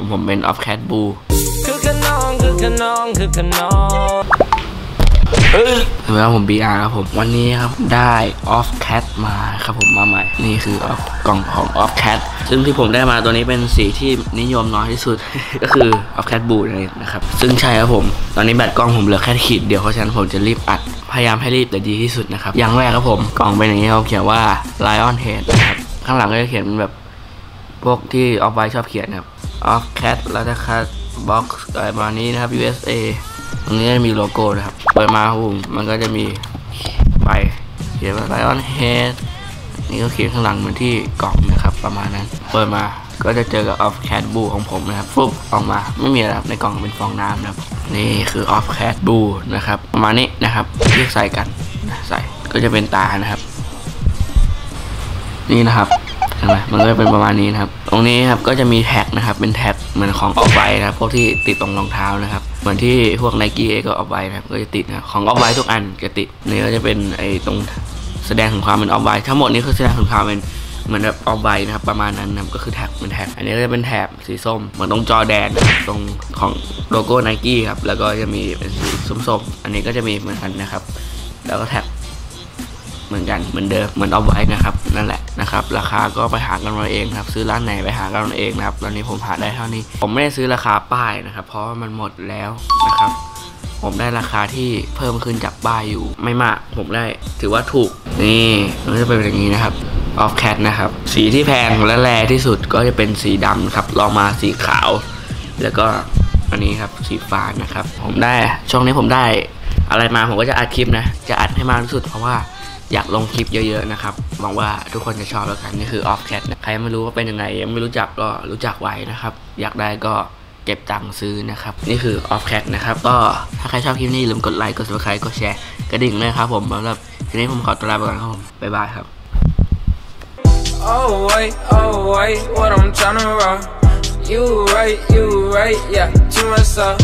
ผมผมเป็นออฟแคทบูคือขนองคือขนองคือขนองถึงแล้วผม BR ครับผม วันนี้ครับ ได้ Off Cat มาครับผมมาใหม่ นี่คือ off กล่องของ Off Cat ซึ่งที่ผมได้มาตัวนี้เป็นสีที่นิยมน้อยที่สุด ก็คือ Off Cat Blue นั่นเองนะครับ ซึ่งใช่ครับผม ตอนนี้แบตกล้องผมเหลือแค่ขีดเดียวเพราะฉะนั้นผมจะรีบอัด พยายามให้รีบแต่ดีที่สุดนะครับ อย่างแรกครับผม กล่องเป็นอย่างนี้ครับเขียนว่า Lion Head นะครับ ข้างหลังก็จะเขียนเป็นแบบพวกที่ออฟไวชอบเขียนนะครับ Off Cat แล้วจะคัดบ็อกซ์อะไรประมาณนี้นะครับ USA ตรงนี้จะมีโลโก้นะครับ เปิดมาครับผมมันก็จะมีไปเขียนว่า Lion Head นี่ก็เขียนข้างหลังเหมือนที่กล่องนะครับ ประมาณนั้น เปิดมาก็จะเจอกับ Off Cat Blue ของผมนะครับฟุบออกมาไม่มีอะไรครับในกล่องเป็นฟองน้ำนะครับนี่คือ Off Cat Blue นะครับประมาณนี้นะครับที่ใส่กันใส่ก็จะเป็นตานะครับ นี่นะครับ ห็นไหมมันก็จะเป็นประมาณนี้นะครับ ตรงนี้ครับก็จะมีแท็กนะครับ เป็นแท็กเหมือนของออฟไวนะครับพวกที่ติดตรงรองเท้านะครับ เหมือนที่พวกไนกี้เองก็ออฟไวนะครับก็จะติดนะครับของออฟไวทุกอันจะติดนี่ก็จะเป็นไอ้ตรงแสดงถึงความเป็นออฟไวทั้งหมดนี้คือแสดงถึงความเป็นเหมือนแบบออฟไวนะครับประมาณนั้นนะก็คือแท็กเป็นแท็กอันนี้ก็จะเป็นแถบสีส้ม เหมือนตรงจอแดนตรงของโลโก้ไนกี้ครับแล้วก็จะมีเป็นสีส้มๆอันนี้ก็จะมีเหมือนกันนะครับ แล้วก็แท็ก เหมือนกันเหมือนเดิมเหมือนเอาไว้นะครับนั่นแหละนะครับราคาก็ไปหากันเอาเองครับซื้อร้านไหนไปหากันเอาเองนะครับตอนนี้ผมหาได้เท่านี้ ผมไม่ได้ซื้อราคาป้ายนะครับ เพราะว่ามันหมดแล้วนะครับ ผมได้ราคาที่เพิ่มขึ้นจากป้ายอยู่ไม่มาก ผมได้ถือว่าถูกนี่มันจะเป็นอย่างนี้นะครับ off cat นะครับสีที่แพงและแรที่สุดก็จะเป็นสีดำครับรองมาสีขาว แล้วก็อันนี้ครับสีฟ้านะครับ ผมได้ช่วงนี้ผมได้อะไรมาผมก็จะอัดคลิปนะ จะอัดให้มากที่สุดเพราะว่า อยากลงคลิปเยอะๆนะครับ หวังว่าทุกคนจะชอบแล้วกัน นี่คือ off cat นะใครไม่รู้ว่าเป็นยังไง ยังไม่รู้จักก็รู้จักไว้นะครับ อยากได้ก็เก็บตังค์ซื้อนะครับ นี่คือ off cat นะครับ ก็ถ้าใครชอบคลิปนี้อย่าลืมกดไลค์ กด subscribe กดแชร์ กระดิ่งด้วยครับผมสำหรับทีนี้ผมขอตัวลาไปก่อนครับผม บ๊ายบายครับ Oh wait, oh wait, what I'm tryna roll. You right, you right, yeah, to myself.